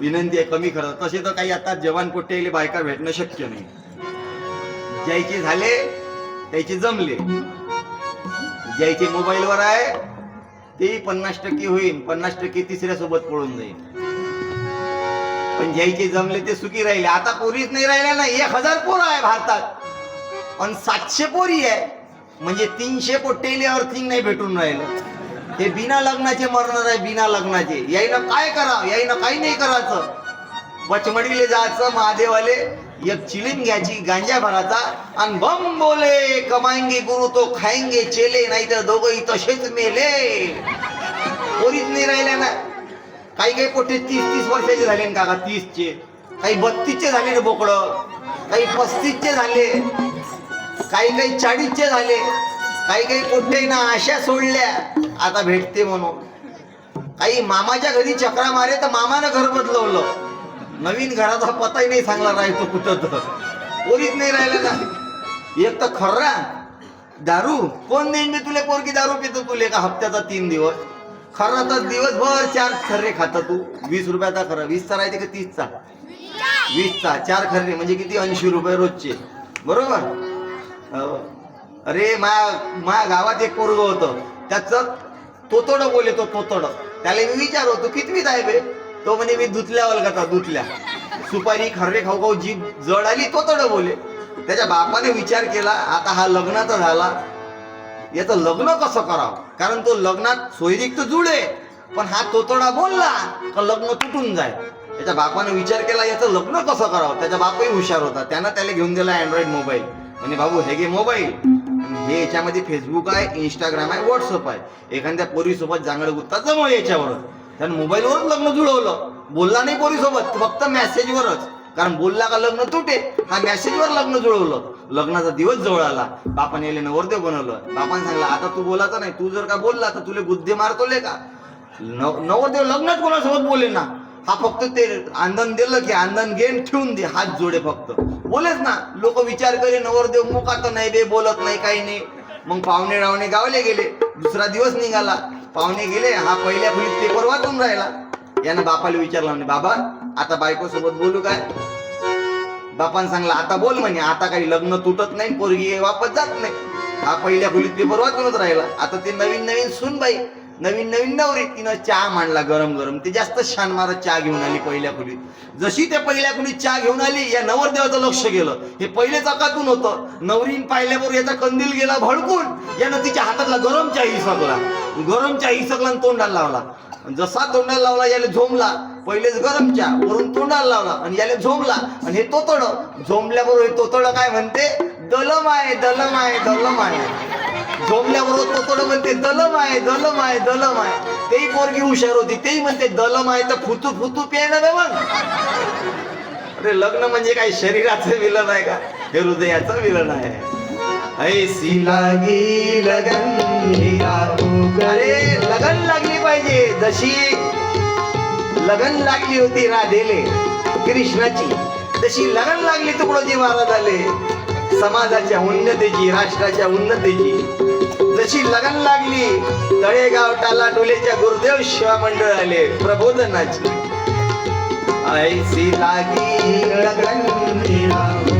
विनंती आहे कमी खरं तसे तर काही आता जवान पोट्टेले बायका भेटणं शक्य नाही. ज्यायचे झाले त्याचे जमले. ज्यायचे मोबाईलवर आहे तेही पन्नास टक्के होईल पन्नास टक्के तिसऱ्या सोबत पळून जाईल पण ज्यायचे जमले ते सुखी राहिले. आता पोरीच नाही राहिल्या ना. एक हजार पोरं आहे भारतात. पण सातशे पोरी आहे. म्हणजे तीनशे पोट्टेले अर्थिंग नाही भेटून राहिलं. हे बिना लग्नाचे मरणार आहे बिना लग्नाचे. याईनं काय करावं? याईनं काही नाही करायचं. पचमडीले जायचं महादेवाले एक चिलीम घ्यायची गांजा भराचा आणि बम बोले कमाएंगे गुरु तो खाएंगे चेले नाही तर दोघंही तसेच मेले. पोरीच नाही राहिल्या ना. काही काही पोटे तीस तीस वर्षाचे झाले ना काका तीसचे. काही बत्तीसचे झाले ना बोकडं. काही पस्तीसचे झाले. काही काही चाळीसचे झाले. काही काही पोट्टे ना आशा सोडल्या. आता भेटते म्हणून. काही मामाच्या घरी चक्रा मारे तर मामानं घर बदलवलं. नवीन घराचा पताही नाही सांगला राहायचो कुठं तर. पोरीच नाही राहिलं ना एक तर खर्रा. दारू. कोण देईन मी तुले पोरकी दारू पितो तुले? का हप्त्याचा तीन दिवस. खरा तर दिवसभर चार खर्रे खाता तू. वीस रुपयाचा खरा वीसचा राहते का तीसचा वीसचा चार खर्रे. म्हणजे किती? ऐंशी रुपये रोजचे. बरोबर? हो. अरे मा मा गावात एक पोरग होतं. त्याचं तोतोड बोले तो तोतोड. त्याला मी विचार होतो कितवीत आहे बे? तो म्हणे मी दुतल्या वलगाचा दुतल्या सुपारी खर्रे खाऊ खाऊ जीभ जड आली तोतोड बोले त्याच्या बापाने विचार केला आता हा लग्नाचा झाला. याचं लग्न कसं करावं? कारण तो लग्नात सोयरीक तर जुळे पण हा तोतोडा बोलला का लग्न तुटून जाय त्याच्या बापाने विचार केला याचं लग्न कसं करावं? त्याचा बापही हुशार होता. त्यानं त्याला घेऊन दिला अँड्रॉइड मोबाईल म्हणजे बाबू हे घे मोबाईल हे याच्यामध्ये फेसबुक आहे इंस्टाग्राम आहे व्हॉट्सअप आहे. एखाद्या पोरीसोबत जांगड गुत्ता जमव याच्यावर त्यानं मोबाईलवरच लग्न जुळवलं. बोलला नाही पोरीसोबत फक्त मेसेजवरच कारण बोलला का लग्न तुटे हा मेसेजवर लग्न जुळवलं. लग्नाचा दिवस जवळ आला. बापाने याला नवरदेव बनवलं. बापाने सांगला आता तू बोलायचं नाही. तू जर का बोलला तर तुले गुद्दे मारतोले का? नवरदेव लग्नच कोणासोबत बोले ना हा फक्त ते आंदन दिलं की आंदन घेऊन ठेवून दे हात जोडे फक्त. बोलेच ना लोक विचार करे नवरदेव मुका तर नाही बे बोलत नाही काही नाही. मग पाहुणे रावणे गावले गेले दुसरा दिवस निघाला. पाहुणे गेले हा पहिल्या खोलीत पेपर वाचून राहिला. यानं बापाला विचारला म्हणे बाबा आता बायको सोबत बोलू काय? बापान सांगला आता बोल म्हणे आता काही लग्न तुटत नाही पोरगी वापस जात नाही. हा पहिल्या खोलीत पेपर वाचूनच राहिला. आता ते नवीन नवीन सुनबाई नवीन नवीन नवरी तिनं चहा मांडला गरम गरम. ते जास्त छान मारत चहा घेऊन आली पहिल्या खोलीत. जशी त्या पहिल्या खोलीत चहा घेऊन आली या नवरदेवाचं लक्ष गेलं. हे पहिले चकातून होतं. नवरीन पाहिल्याबरोबर याचा कंदील गेला भडकून. यानं तिच्या हातातला गरम चहा हिसकला गरम चहा हिसकला आणि तोंडाला लावला. जसा तोंडाला लावला याला झोमला पहिलेच गरम चहा वरून तोंडाला लावला आणि याला झोमला आणि हे तोतड. झोमल्याबरोबर हे तोतड काय म्हणते? दलम आहे दलम आहे दलम आहे. झोमल्याबरोबर तोतड म्हणते दलम आहे दलम आहे दलम आहे. तेही पोरगी हुशार होती तेही म्हणते दलम आहे तर फुतू फुतू पेन मग. अरे लग्न म्हणजे काय? शरीराचं विलन आहे का? हे हृदयाचं विलन आहे. ऐसी लागी लगन अरे लगन लागली पाहिजे. जशी लगन लागली होती राधेले कृष्णाची तशी लगन लागली तुकडोजी महाराजाले. समाजाच्या उन्नतीची राष्ट्राच्या उन्नतीची. जशी लगन लागली तळेगाव टाला डोलेच्या गुरुदेव शिवा मंडळ आले प्रबोधनाची. ऐसी लागी लगन